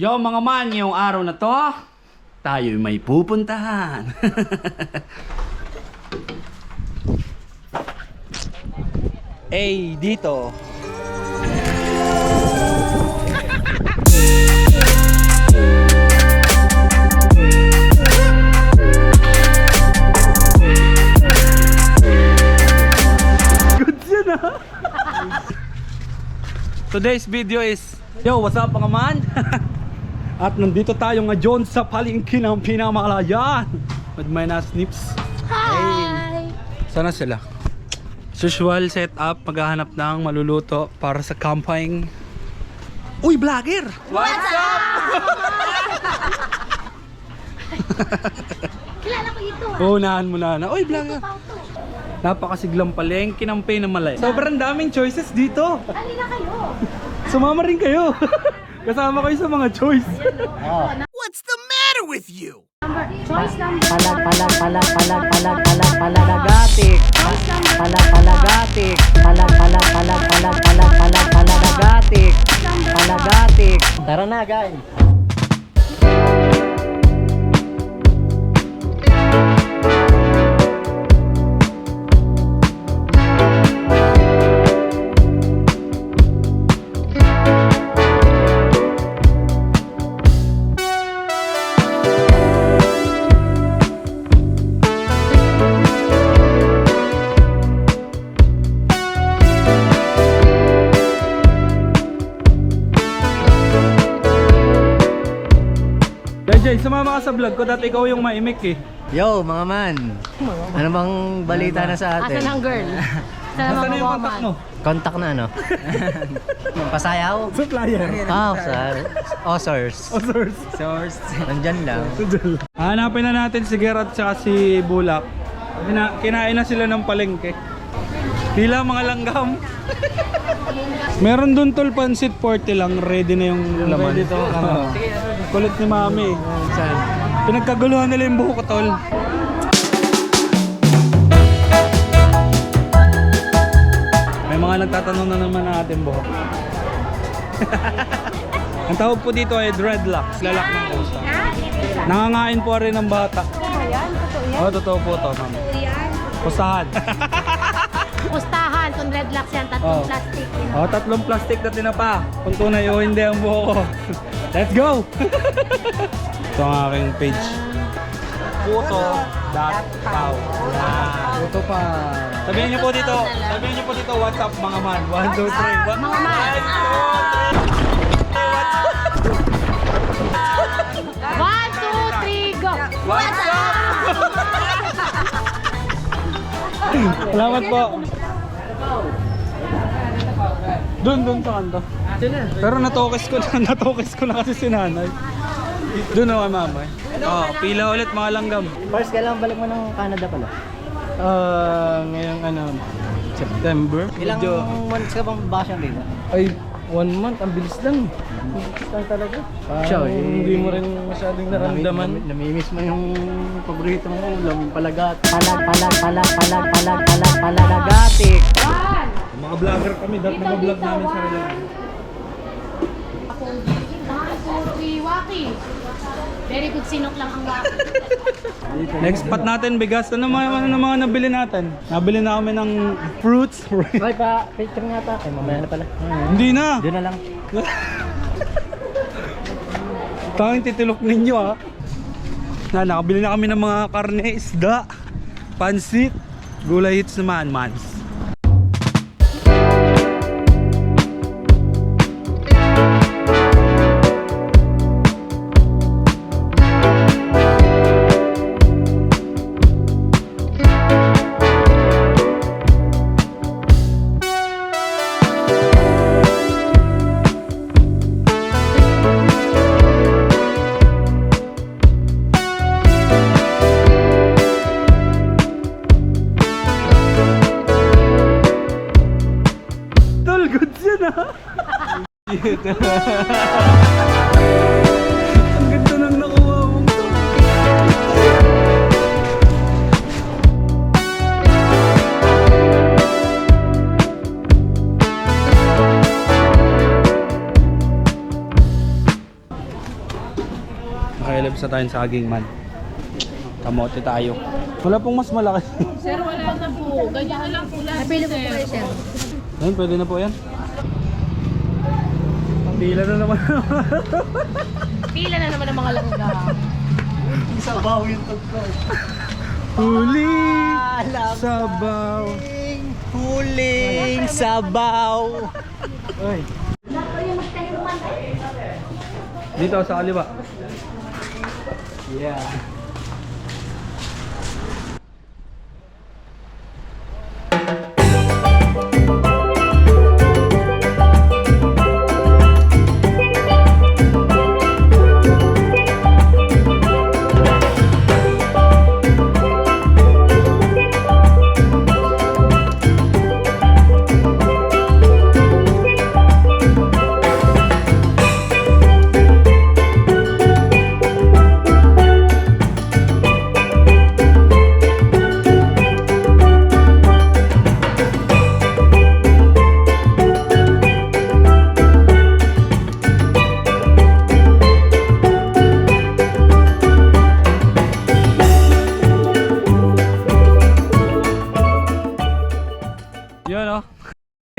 Yo mga man, yung araw na to, tayo may pupuntahan. eh, dito. Good yan ah. Today's video is Yo, what's up mga man? At nandito tayo ngayon sa palengke ng Pinamalayan With my na snips Hi! Sana sila As Usual setup, maghahanap ng maluluto para sa camping Uy, vlogger! What's up? Kilala ko ito ah. Unahan mo na na Uy, vlogger! Napakasiglang palengke ng Pinamalayan Sobrang daming choices dito Halina kayo. Sumama rin kayo Kasama kayo sa mga choice What's the matter with you? Number, choice number palag palag palag palag palag palag palagatik palag palagatik palag palag palag palag palag palag palagatik palagatik tara na guys sumama ka sa vlog ko dati ikaw yung maimik eh yo mga man ano bang balita na sa Asan atin ang girl? Na mga yung contact woman. mo? contact na ano pasayaw Supplier ah sa Osors Osors Osors nandyan lang Hanapin na natin si Gerard at si Bulak. Kina kinain na sila ng palengke. Pila mga langgam. Meron dun tol pansit 40 lang, ready na yung laman. Ready to. Kulit ni Mami. Pinagkaguluhan nila yung buhok ko tol. May mga nagtatanong na naman ng ating buhok. Ang tawag po dito ay dreadlocks, lalak ng pusa. Nangangain po rin ng bata. Oo, oh, totoo po to, ma'am. Yan. Pusahan. Pustahan, kung red locks yan, tatlong Oh. plastic. Yun. oh, tatlong plastic na tinapa. Kung tunay o hindi ang buhok ko. Let's go! Ito ang aking page. Puto.pow Puto pa. Sabihin niyo po dito, sabihin niyo po dito, what's up mga man? 1, 2, 3. What, Mga man. One, two, three, go! What's up? Salamat po. Doon, doon sa kanto. Pero natokes ko na, natokes ko na kasi si nanay. Doon ako kay mamay. Oh, pila ulit mga langgam. first kailangan balik mo ng Canada pala Ah, ngayong ano, September. ilang Medyo, months ka bang bakasyon dito ay, one month, ang bilis lang. Ang bilis lang talaga. Parang Siya, eh. hindi mo rin masyadong naramdaman. Nami- Namimiss mo yung paborito mong ulam, palagat. Palag, palag, palag, palag, palag, palag, palagatik. Mga vlogger kami, dahil mga vlog namin sa one. Very good sinok lang ang waki. Next spot natin, bigas. Ano mga, ano mga nabili natin? Nabili na kami ng fruits. Ay pa, picture nga ta. Ay, mamaya na pala. Hindi na. Doon na lang. Tanging titilok ninyo ah. Na, nakabili na kami ng mga karne, isda, pansit, gulay hits naman, mans. Ang ganda ng nakuha mong to. Makakilabs na tayong saging man. Kamote tayo. Wala pong mas malaki. Sir, wala na po. Ganyan na lang po lahat. Pili po po sir. Ayun, pwede na po yan. Pila na naman. Pila na naman ang mga langga. Sabaw yung tugtog. Huli! Sabaw! Huling sabaw. Ay. Dito sa kaliwa. Yeah.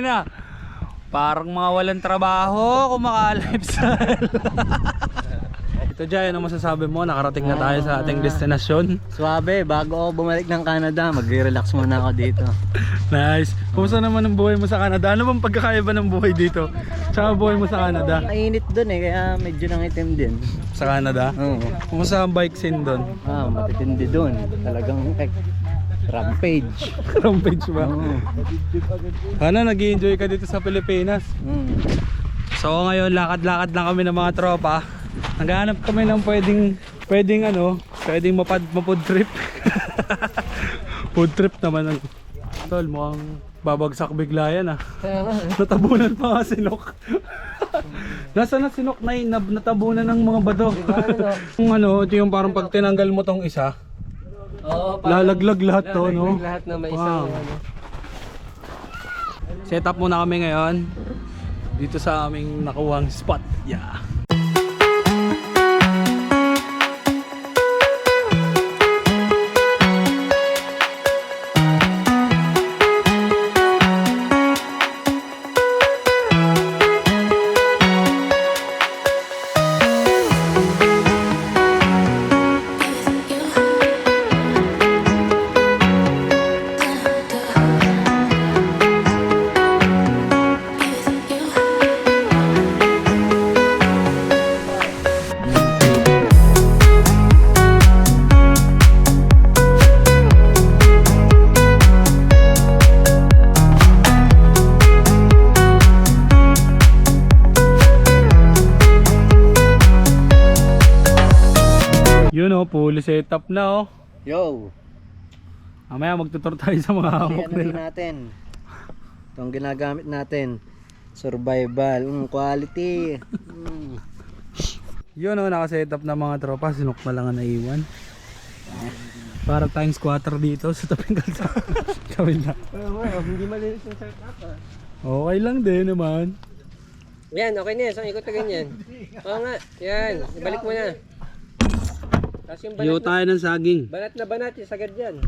Na. Parang mga walang trabaho, kumaka-lifestyle. Ito Jay, ano masasabi mo? Nakarating na tayo sa ating destinasyon. Suwabe, bago ako bumalik ng Canada, magre-relax muna ako dito. Nice. Kumusta naman ang buhay mo sa Canada? Ano bang pagkakaiba ng buhay dito? Tsaka buhay mo sa Canada? Mainit dun eh, kaya medyo nangitim din. Sa Canada? Oo. Kumusta ang bike scene doon? Ah, matitindi dun. Talagang rampage. Rampage ba? Oo. Ano, nag enjoy ka dito sa Pilipinas? Mm. So ngayon, lakad-lakad lang kami ng mga tropa. Naghahanap kami ng pwedeng, pwedeng ano, pwedeng mapad, mapod trip. Food trip naman. ang- Tol, mukhang babagsak bigla yan ah. Natabunan pa nga sinok. Nasa na sinok na yun, natabunan ng mga bato. Yung ano, ito yung parang pag tinanggal mo tong isa, Oo, lalaglag lahat to, no? lahat na may Wow. Set up muna kami ngayon dito sa aming nakuwang spot. Yeah. Yun oh, fully set up na oh. Yo, Mamaya magtutur tayo sa mga hamok ano nila. natin? Itong ginagamit natin. Survival, mm, quality. Mm. Yun oh, nakaset up na mga tropa. Sinok na lang ang naiwan. Para tayong squatter dito sa taping kalsada. Gawin na. hindi malinis yung setup ah. Okay lang din naman. Yan, okay na yan. Isang ikot na ganyan. Oo nga. Yan. Ibalik mo na. Tapos yung na, tayo ng saging. banat na banat, isagad yan.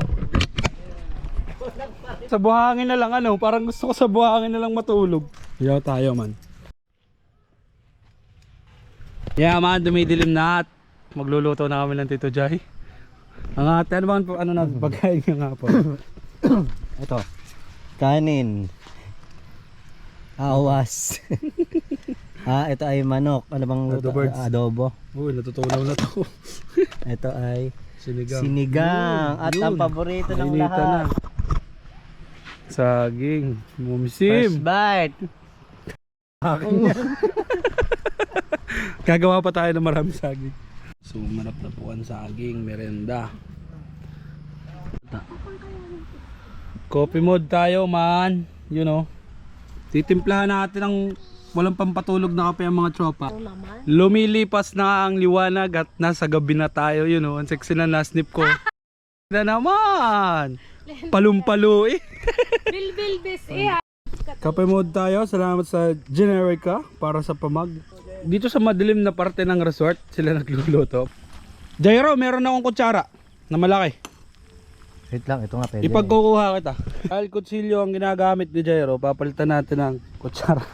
Sa buhangin na lang ano, parang gusto ko sa buhangin na lang matulog. Yaw tayo man. Yeah man, dumidilim na at magluluto na kami ng Tito Jai. Ang ate, ano bang ano na pagkain nga nga po? Ito. Kanin. Awas. ah, ito ay manok. Ano bang? Adobo. Adobo. Uy, natutunaw na to. Ito ay Sinigang. sinigang. At Yun. ang paborito ng lahat. Saging. First Mumsim. bite. Akin yan. Gagawa pa tayo ng marami saging. So, manap na po ang saging, merenda. Coffee mode tayo, man. You know. Titimplahan natin ng walang pampatulog na kape ang mga tropa. Lumilipas na ang liwanag at nasa gabi na tayo, you know. Ang sexy na nasnip ko. na naman! Palumpalo eh. Bilbil bis eh. Kape mode tayo. Salamat sa Generica para sa pamag. Dito sa madilim na parte ng resort, sila nagluluto. Jairo, meron akong kutsara na malaki. Wait lang, ito nga pwede. Ipagkukuha kita. Dahil kutsilyo ang ginagamit ni Jairo, papalitan natin ng kutsara.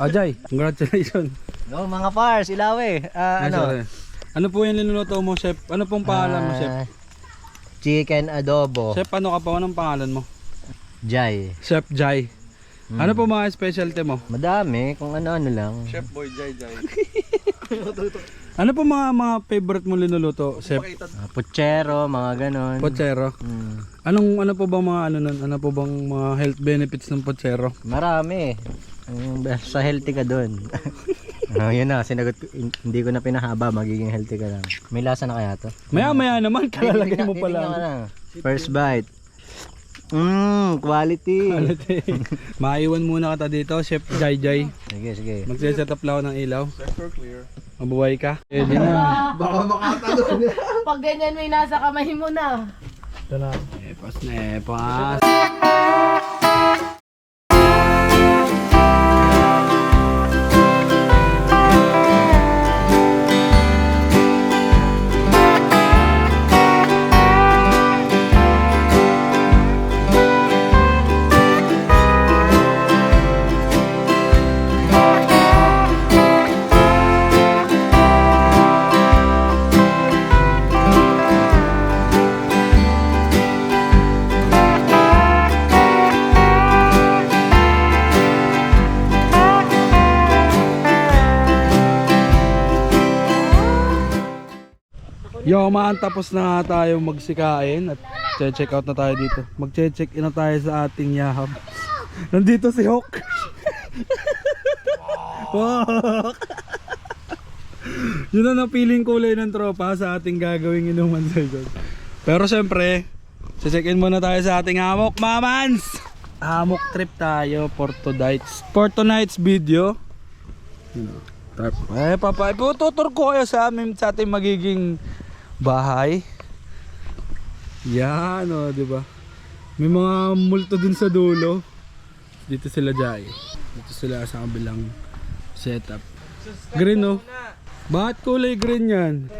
Ajay, congratulations. No, mga pars, ilawe. Ah, ano? Ano? Ano po yung linuluto mo, chef? Ano pong pangalan mo, chef? Ah, Chicken adobo. Chef, ano ka pa? Anong pangalan mo? Jai. Chef Jai. Ano po mga specialty mo? Madami, kung ano-ano lang. Boy Jai Jai. ano po mga mga favorite mo linuluto, chef? Ah, puchero, mga ganon. Pochero. Mm, Anong ano po bang mga ano nun? Ano po bang mga health benefits ng pochero? marami. Yung sa healthy ka doon. oh, yun na, sinagot ko. hin- Hindi ko na pinahaba, magiging healthy ka lang. May lasa na kaya to? Maya maya naman kalalagay Titignan- mo titignan ko lang. First bite. Mmm, quality. Maiwan muna kita dito, Chef Jai Jai. sige, sige. Magsiset up lang ako ng ilaw. Sector clear. Mabuhay ka. Pwede na. Pag ganyan may nasa kamay mo na. Nepas, nepas. Man, tapos na tayo magsikain at check out na tayo dito. Magche-check in na tayo sa ating yahab. Nandito si Hawk. Hawk. Yun ang napiling kulay ng tropa sa ating gagawing inuman sa ito. Pero syempre, check in muna tayo sa ating hammock, mamans! Hammock trip tayo for tonight's, for tonight's video. Tarp. Eh, papa, ipututur ko kayo sa amin sa ating magiging bahay. Yan, o, di ba? May mga multo dun sa dulo. Dito sila Jai. Dito sila sa kabilang setup. Green, no? Bakit kulay green yan?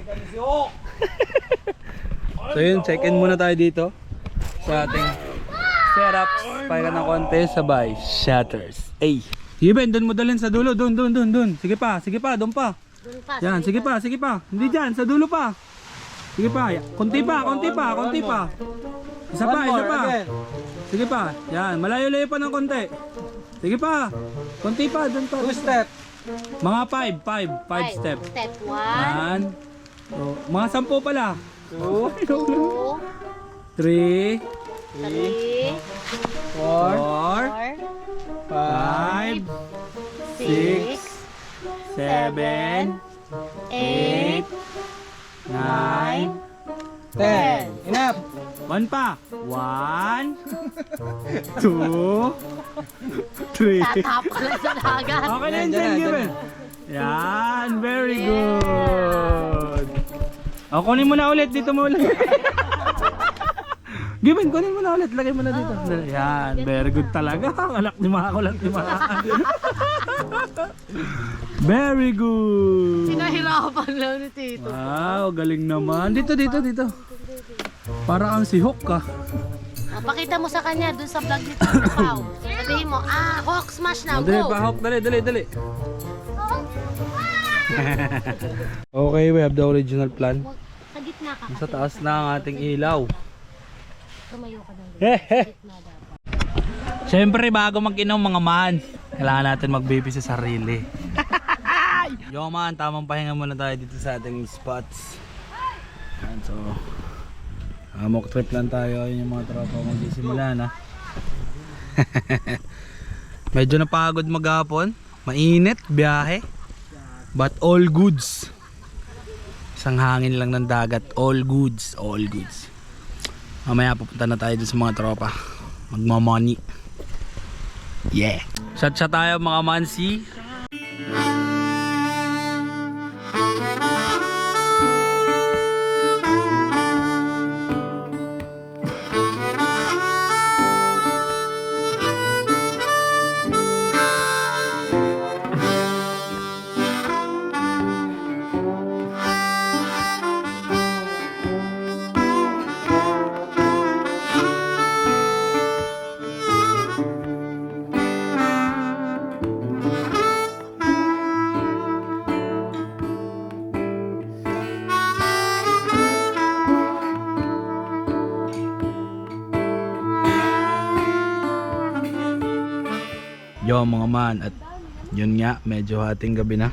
so yun, check-in muna tayo dito sa ating setup. Pahinga ng konti, sabay. Shatters. Ay. Sige Ben, doon mo dalhin sa dulo. Doon, doon, doon, doon. Sige pa, sige pa, doon pa. Doon pa. Yan, sige pa, sige pa. Hindi dyan, sa dulo pa. Sige pa, ya- konti pa, konti pa, konti pa. Isa pa, isa pa. Sige pa, yan, malayo-layo pa ng konti. Sige pa, konti pa, doon pa. Two step. Mga five, five, five step. Step 1, Yan. So, mga sampo pala. Two, 2, three, 3, four, 4, five, 6, seven, 8, nine, 10. Enough. One pa. One, two, three. Tatap ka lang sa dagat. Okay na yun, Jen, given. Yan, very good. O, kunin mo na ulit. Dito mo ulit. Given, kunin mo na ulit. Lagay mo na dito. Yan, very good talaga. Alak ni mga ko lang ni. Very good. Pinahirapan lang ni Tito. Wow, galing naman. Dito, dito, dito. Para kang si Hook ka. Ah, pakita mo sa kanya dun sa vlog ni Tito Pao. Sabihin mo, ah, Hawk smash na, Oh, dali pa, Hook. Dali, dali, dali. okay, we have the original plan. Sa gitna ka. Sa taas na ang ating ilaw. Tumayo ka Hehe. gitna dapat. Siyempre, bago mag-inom mga man, kailangan natin mag-baby sa sarili. Yo man, tamang pahinga muna tayo dito sa ating spots. Yan, so, hammock trip lang tayo. Yun yung mga tropa magsisimula na. Medyo napagod maghapon. Mainit, biyahe. But all goods. Isang hangin lang ng dagat. All goods, all goods. Mamaya pupunta na tayo dun sa mga tropa. Magmamoney. Yeah. Shot shot tayo mga mansi. Yo mga man at yun nga medyo hating gabi na.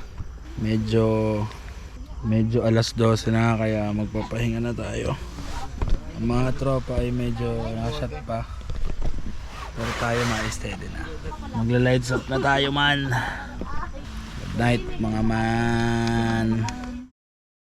Medyo medyo alas 12 na kaya magpapahinga na tayo. Ang mga tropa ay medyo nasat pa. Pero tayo ma-steady na. Magla-lights up na tayo man. Good night mga man.